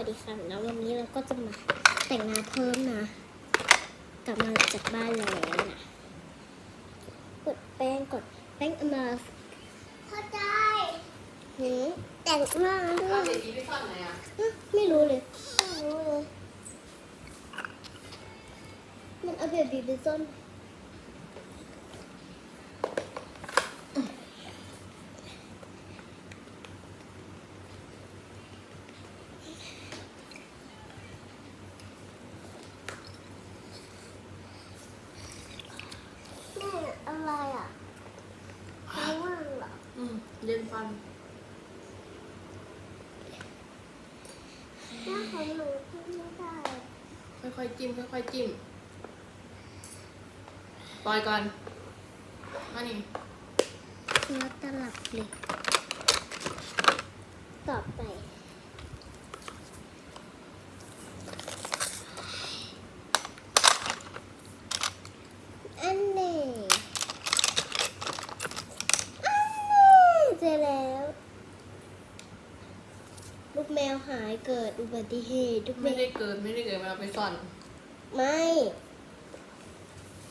วัสดีค่ะแล้ววันนี้เราก็จะมาแต่งหน้าเพิ่มนะ กลับมาจากบ้านแล้วนะกดแป้งกดแป้งมาเข้าใจหืมแต่งหน้าด้วเอายเบบีไปซ่อนไหนอะฮะไม่รู้เลยไม่รู้เลยมันเอาเบบีไปซ่อน แม่อะไรอะข้างล่างเหรอ อืมเล่นฟัน แม่ของหนูขึ้นไม่ได้ ค่อยๆจิ้มค่อยๆจิ้มปล่อยก่อนมานี่แล้วตลับเลยต่อไปอันนี้อันนี้เจอแล้ว ลูกแมวหายเกิดอุบัติเหตุลูกแมไม่ว ได้เกิดไม่ได้เกิดมันเอาไปซ่อน ไม่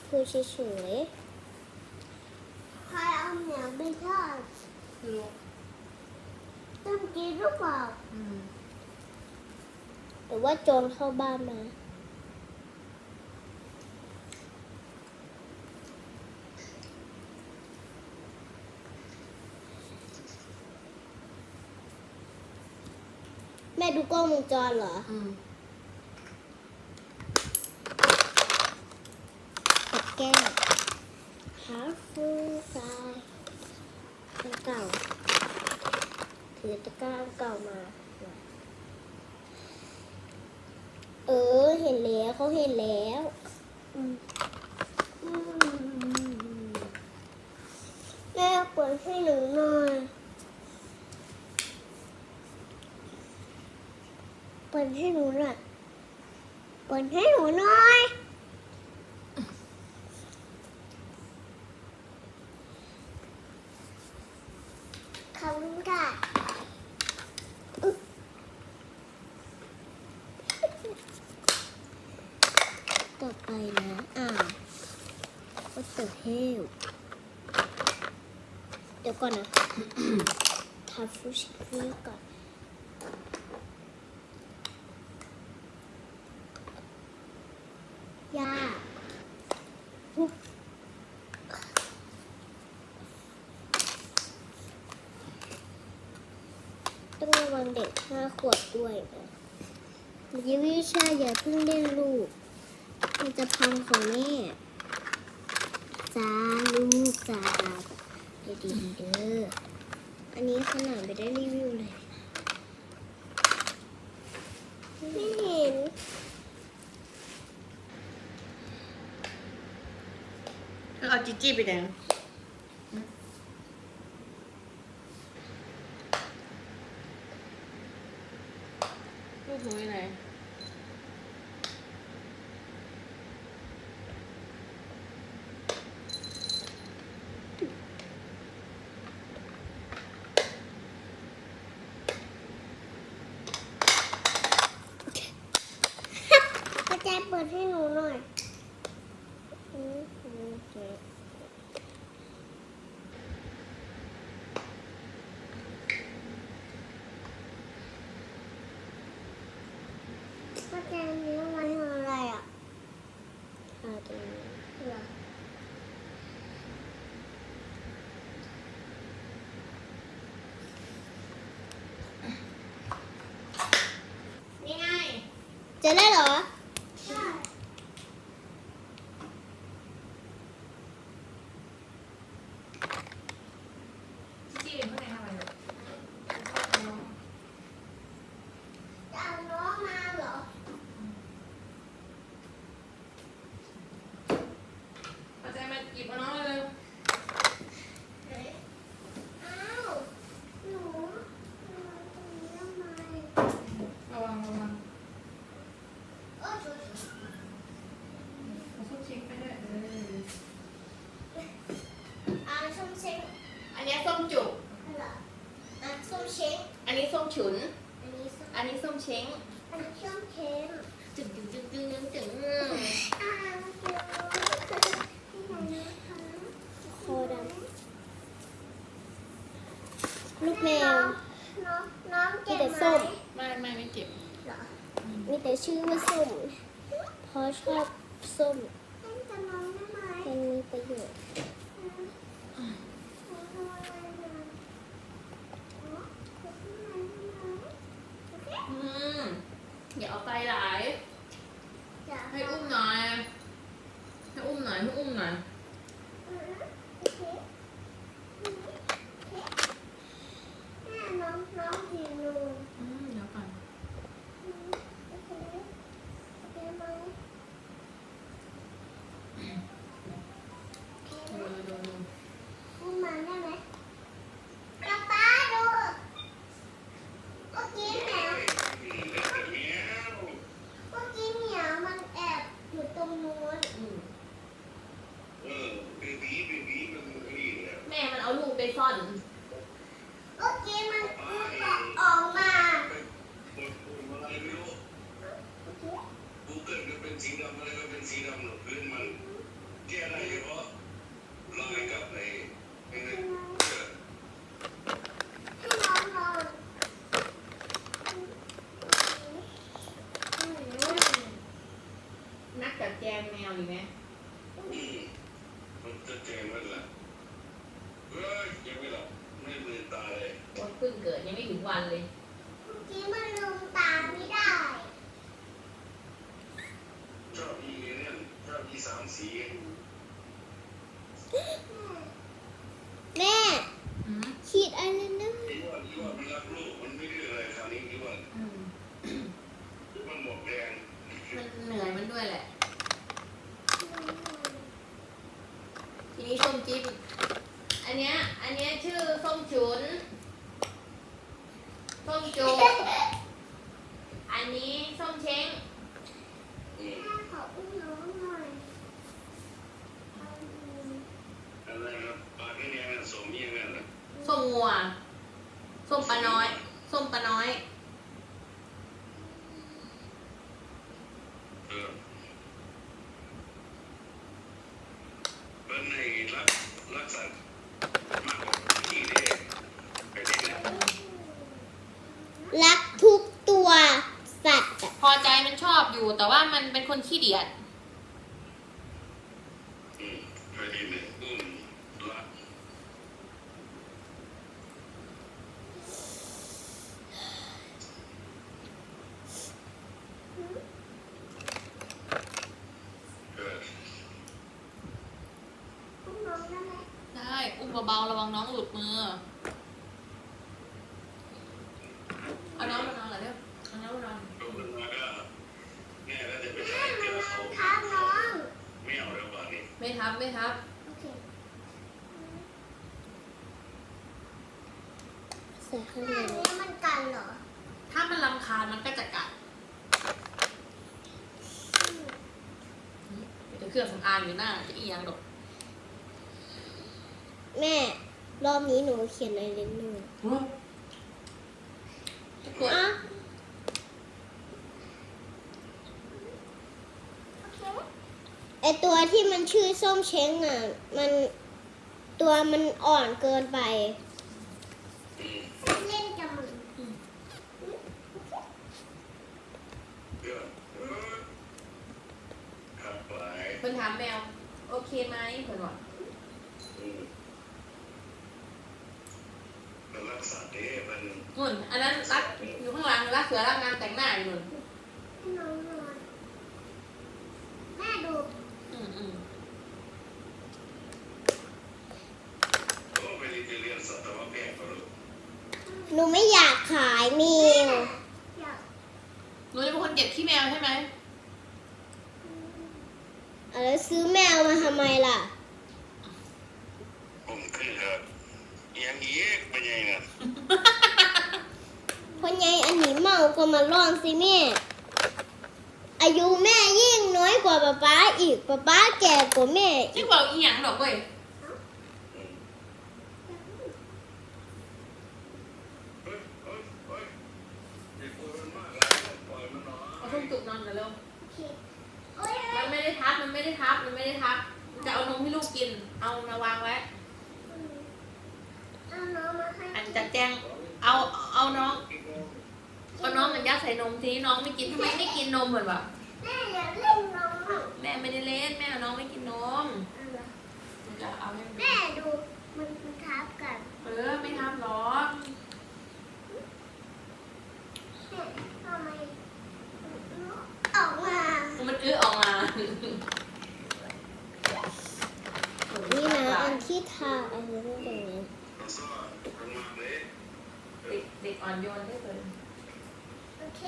คือเฉยใครเอาเหนียวไปทอดลูกต้องกินหรือเปล่าอืมๆหรือว่าโจรเข้าบ้านมาแม่ดูกล้องวงจรเหรอ อืม กับแก้วฮาฟูซายอันเก่า ถือตะกร้าอันเก่ามา เออ เห็นแล้วเขาเห็นแล้วอืมอืมแม่เปิดให้หนูหน่อย เปิดให้หนูหน่อย เปิดให้หนูหน่อยขอบคุณค่ะ ต่อไปนะ อ่า What the hell เดี๋ยวก่อนนะทาฟูชิฟีก่อน ยาปุ๊บต้องระวังเด็กห้าขวบด้วยนะยิวิชาอย่าเพิ่งเล่นลูก มันจะพังของแม่จ้าลูกจ้าเดี๋ยวดีๆ เด้อ อันนี้ขนาดไม่ได้รีวิวเลย ไม่เห็นแล้วเอาจีจี้ไปแดงลูกหนูอยู่ไหน กระจายเปิด ให้หนูหน่อยอืมอืมอืมกระจายนี้เอาไว้ทำอะไรอะอ่าตรงนี้เหรอนี่ไง เจะได้เหรอ ใช่ จีจี้อยู่ข้างในทำอะไรอยู่ จะเอาน้องมาเหรอ เอาใจมาหยิบเอาน้องเลย อ้าวหนูหนูตรงนี้ทำไม ระวังระวัง เออช่วย เอาส้มเช็คไปด้วยเออ อ่าส้มเช้ง อันเนี้ยส้มจุก เหรออะส้มเช้ง อันนี้ส้มฉุน อันนี้ส้ม อันนี้ส้มเช้ง อ อันช่องเค็ม จึงจึงจึงจึงจึงจึง อ่าเดี๋ยวที่ไหนนะคะ คอดำลูกแมว น้องน้องเก็บ มีแต่ ไหม ส้ม ไม่ไม่ไม่เก็บ เหรอ มีแต่ชื่อว่าส้มเพราะชอบส้มเล่นกับน้องได้ไหมมันมีประโยชน์น้องทำอะไรนะอ๋อเก็บข้างในได้ไหมโอเคอืมอย่าเอาไปหลายอยากให้อุ้มหน่อย ให้อุ้มหน่อยให้อุ้มหน่อย ส้มงัว ส้มปลาน้อย ส้มปลาน้อยเออเป็นในรักรักสัตว์มากกว่าที่นี่ไปที่ไหนรักทุกตัวสัตว์อะพอใจมันชอบอยู่แต่ว่ามันเป็นคนขี้เดียด อืมไปที่ไหนอุ้มรักเออ อุ้มน้องได้ไหม ได้ อุ้ม เบาๆ ระวังน้องหลุดมือ เอาน้องมานอนเหรอเร็วเอาน้องมานอนลูกมันมาก็แม่ก็จะไปใส่เกลือเขาทับน้อง ไม่เอาแล้วป่านนี้ไม่ทับไม่ทับ โอเคใส่ข้างแม่ในนี้มันกันเหรอ ถ้ามันรำคาญมันก็จะกัดเดี๋ยวเครื่องสำอางอยู่หน้าจะอีหยังดอก แม่ รอบนี้หนูเขียนอะไรเล็กหน่อยจะกดอะโอเคไอตัวที่มันชื่อส้มเช้งอะ มันตัวมันอ่อนเกินไปอืมเล่นกับมึงเกลือเออขับไปเพิ่นถามแมว โอเคไหมเพิ่นบอก อืมมันรักษาเด้มั นนุ่น อันนั้นรักอยู่ข้างหลังรักเสือรักงานแต่งหน้าอยู่นุ่นให้น้องนอนแม่ดูอืมอืมโอ้ไปเรียนเรียนสัตวแพทย์ก็รู้หนูไม่อยากขายแมวอยากหนูจะเป็นคนเก็บขี้แมวใช่ไหมเอาแล้วซื้อแมวมาทำไมล่ะ ผมคือครับยังอีกเป็นยังไงนะเพราะไงอันนี้เมาก็มาลองสิแม่ อายุแม่ยิ่งน้อยกว่าป๊าป๊าอีกป๊าป๊าแก่กว่าแม่ที่บอกอีหยังดอกเว้ยอืมเฮ้ยเฮ้ยเฮ้ยเด็กปวดมันมากเลยปล่อยมันจุกนอนกันเร็วโอเคโอ้ยมันไม่ได้ทับ มันไม่ได้ทับ มันไม่ได้ทับ จะเอานมให้ลูกกิน เอามาวางไว้เอาน้องมาให้อันจะแจ้งเอา เอาน้อง เอาน้องมันยัดใส่นมทีนี้น้องไม่กินทำไมไม่กินนมเหมือนวะแม่อย่าเล่นน้องอะแม่ไม่ได้เล่นแม่เอาน้องไม่กินนมจะเอาให้แม่ดูมันมันทับกันเออไม่ทำหรอกแม่ทำไมออกมามันอื้อออกมานี่นะอันที่ทาอันนี้ไม่เป็นไงซ่าทำงานเลยเด็กเด็กอ่อนโยนได้เลย โอเค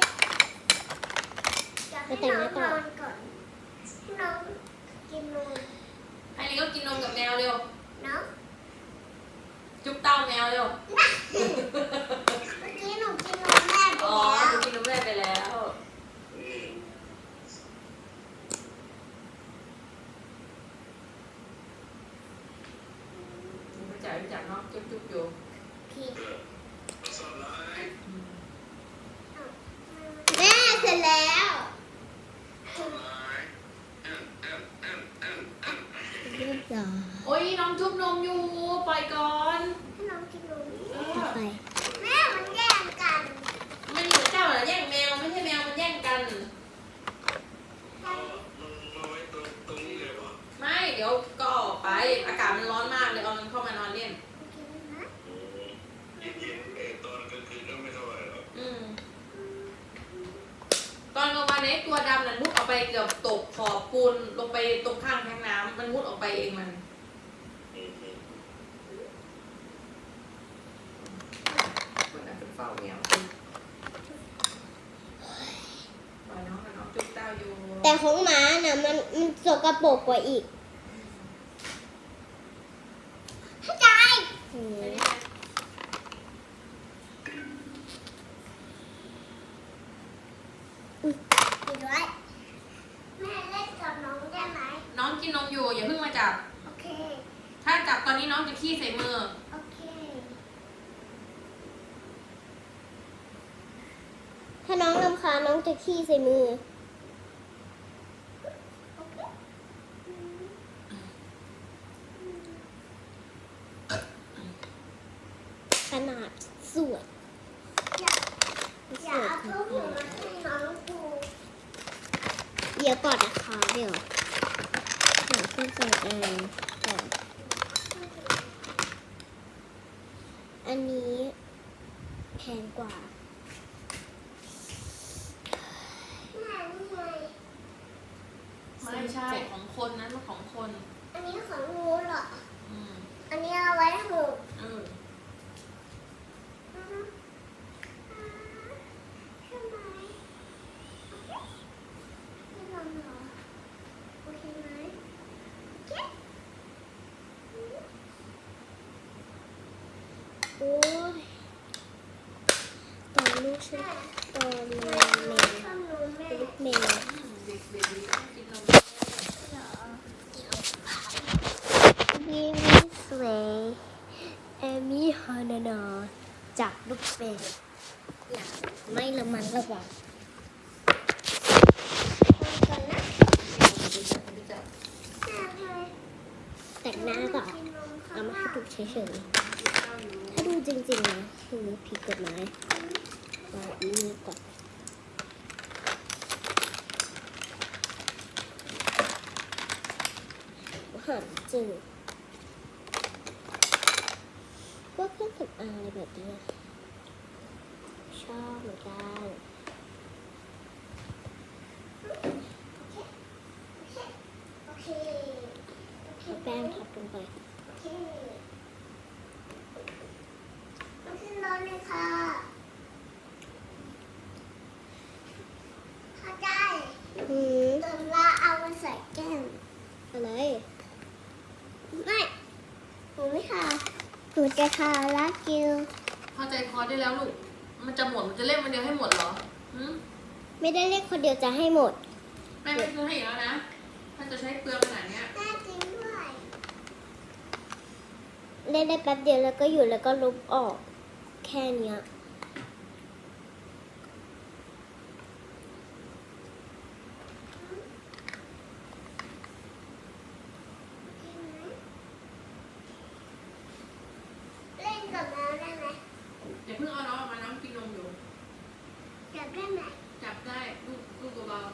อยากให้น้องนอนก่อนให้น้องกินนมให้ลิงก็กินนมกับแมวเร็ว เนาะจุ๊บเต้าแมวเร็วเมื่อกี้หนูกินนมแม่ไปอ๋อแล้ว หนูกินนมแม่ไปแล้วอืมไม่จ่ายไม่จ่ายเนาะจุ๊บจุ๊บอยู่พี่เออซ่าไล่ แม่เสร็จแล้ว ซ่าไล่แอนแอนแอนแอนแอน เรียบร้อย โอ้ยน้องจุ๊บนมอยู่ ปล่อยก่อน ให้น้องกินนม เอ ต่อ อ ไป แม่มันแย่งกัน มันอยู่เจ้าเหรอแย่งแมว ไม่ใช่แมว มันแย่งกัน เอามันมาไว้ตรงตรงนี้เลยวะ ไม่ เดี๋ยวก็ออกไป อากาศมันร้อนมากเลยเอามันเข้ามานอนเล่นโอเคนะอืมเย็นๆเออตอนกลางคืนก็ไม่เท่าไหร่หรอกอืม ตอนกลางวันไอ้ตัวดำน่ะมุดออกไปเกือบตกขอบปูนลงไปตรงข้างแทงน้ำมันมุดออกไปเองมัน อืมอืมคนนั้นเป็นเฝ้าแมวปล่อยน้องกับน้องจุ๊บเต้าอยู่แต่ของหมาน่ะมันมันสกปรกกว่าอีก เข้าใจ อืมอันนี้นะปิดไว้ แม่เล่นกับน้องได้ไหม น้องกินนมอยู่อย่าเพิ่งมาจับ โอเค ถ้าจับตอนนี้น้องจะขี้ใส่มือ โอเค ถ้าน้องรำคาญน้องจะขี้ใส่มือโอ ขนาดสวยอย่าสอย่าวยเอาเท้าหูมาให้น้องดูเดี๋ยวก่อนนะคะเดี๋ยวหาเครื่องสำอางก่อนอันนี้แพงกว่า แม่นี่ไง ไม่ใช่ของคนนั้นมันของคน อันนี้ของหนูเหรอ อืม อันนี้เอาไว้หู เออ อือฮึอ่าใช่ไหมโอเคไม่ลองเหรอโอเคไหมโอเค โอ้ยตอนลูกฉันตอนแมแม่วแม่ลูกแมวอืมเด็กเบบีต้องกินนมเหรอมีมิสเวย์เอมี่ฮานานาจากลูกแมวอย่างไม่ละมันระวังก่อนนะ ไม่จับ แม่เคย แต่งหน้าก่อนเอามาให้ดูเฉยๆ ถ้าดูจริงๆนะคือผิดกฎหมายเราอีนี่ก่อนหันเจอว่าเครื่องสำอางอะไรแบบนี้ชอบเหมือนกัน โอเคโอเค เอาแป้งทับลงไป โอเคมาขึ้นรถเลยค่ะเข้าใจ หืมเติมละเอามาใส่แก้มอะไรไม่หนูไม่ทาหนูจะทาละกิวเข้าใจคอร์สได้แล้วลูก มันจะหมด มันจะเล่นมันเดียวให้หมดเหรอหืมไม่ได้เรียกคนเดียวจะให้หมด แม่ไม่ซื้อให้อีกแล้วนะถ้าจะใช้เปลืองขนาดเนี้ย แม่จริงด้วยเล่นได้แป๊บเดียวแล้วก็หยุดแล้วก็ลบออก แค่เนี้ย 吗？